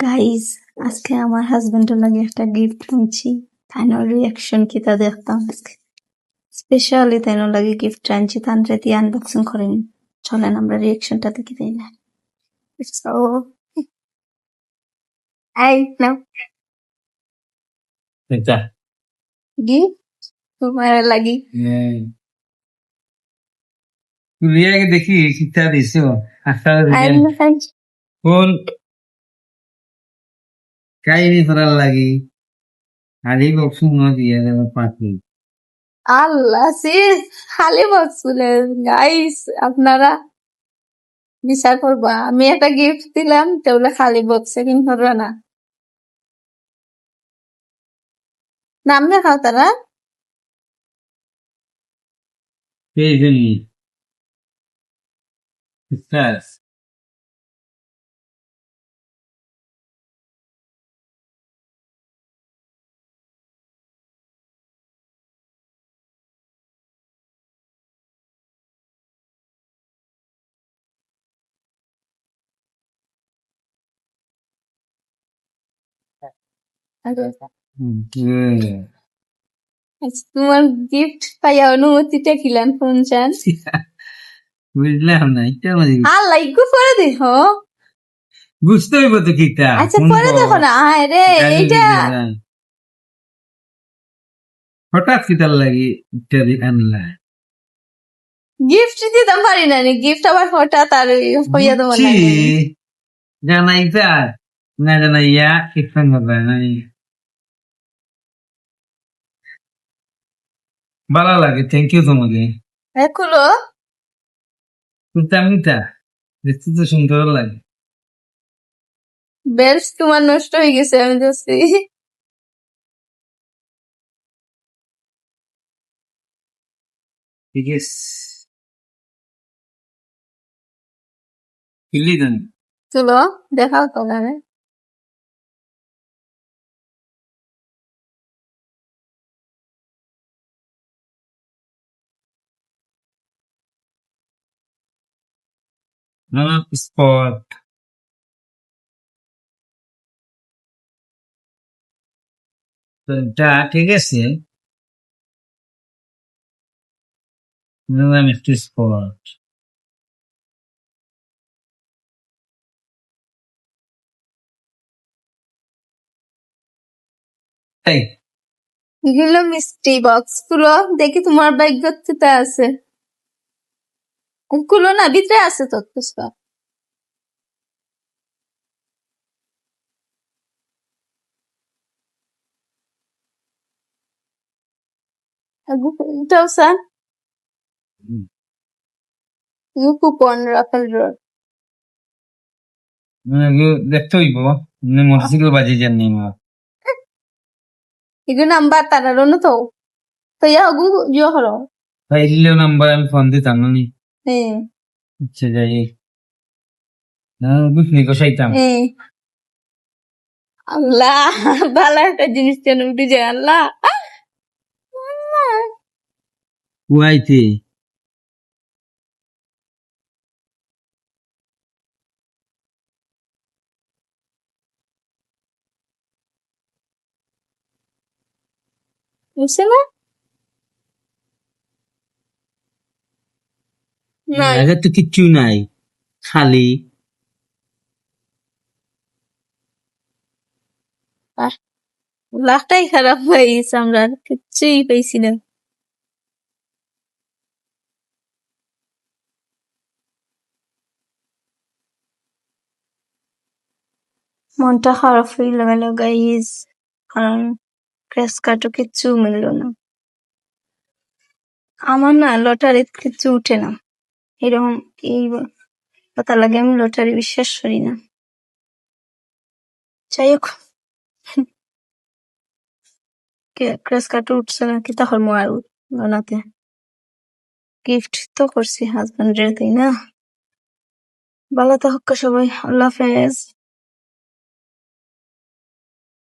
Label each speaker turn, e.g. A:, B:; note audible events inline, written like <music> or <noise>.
A: Guys আজকে আমার হাজবেন্ডের লাগে একটা গিফট আনছি। তাইনোর রিয়াকশন কি তা দেখতাম আজকে। স্পেশালি তাইনোর লাগে গিফট আনছি। তানরে দিয়ে আনবক্সিং করেন চলেন আমরা রিয়াকশনটা দেখি তাই না। এই নাও।
B: এটা।
A: গিফট তোমার লাগি।
B: রিয়াকে দেখি শিক্ষা দিছ আশা কোন কাহিনী করার লাগি আলি বক্স ন দিয়ে দেব পাখি
A: আল্লাহ সিস খালি বক্স বলেন গাইস আপনারা বিচার করবা আমি একটা গিফট দিলাম তেগুলো খালি বক্সে কিন করবা না নাম দেখাও তারা তোমার গিফট পাইয়া অনুমতিটা চান <laughs>
B: বুঝলাম না এটা মানে
A: একটু পরে দেখো।
B: বুঝতে হইব তো কিটা
A: আচ্ছা পরে দেখো না আয় রে এইটা
B: হঠাৎ কিটার লাগি ইত্যাদি আনলা?
A: গিফট দিতাম পারি না গিফট আবার হঠাৎ আর হইয়া না
B: জানাই না জানাইয়া কিফান কথা নাই ভালো লাগে থ্যাংক ইউ তোমাকে
A: এগুলো
B: কিন্তু আমি তা দেখতে তো সুন্দর লাগে
A: বেলস তোমার নষ্ট হয়ে গেছে আমি দেখছি
B: ঠিক আছে
A: চলো দেখাও তোমার
B: স্পট তো এটা ঠিক আছে। নিলাম একটি স্পট এই।
A: এগুলো মিষ্টি বক্সগুলো, দেখি তোমার ভাগ্যতে আছে। গুলো না ভিতরে আছে সব এটাও স্যার
B: হুম।
A: কুপন রাফেল রোড
B: মানে এগুলো দেখতে হইব মোটরসাইকেল বাজি জানি মা
A: এগুলো নাম্বার তারার না তো তো ইয়া হগু জিও হলো
B: নাম্বার আমি ফোন দিতাম না আচ্ছা যাই না বুঝলি গোসাইতাম
A: হ্যাঁ আল্লাহ ভালো একটা জিনিস যেন উঠে যায় আল্লাহ। আল্লাহ।
B: কুয়াইতে
A: বুঝছে না
B: আগে তো কিচ্ছু নাই। খালি
A: লাখটাই খারাপ হয়ে গেছে আমরা কিচ্ছুই পাইছি না। মনটা খারাপ হয়ে গেল গাইজ কারণ ক্রেস কার্ডও কিচ্ছু মিলল না। আমার না লটারি কিচ্ছু উঠে না। এরকম এই কথা লাগে আমি লটারি বিশ্বাস করি না। যাই হোক ক্রেস উঠছে না কি তাহলে মো আর বানাতে। গিফট তো করছি হাজব্যান্ডের তাই না? ভালো তো হোক সবাই। আল্লাহ হাফেজ।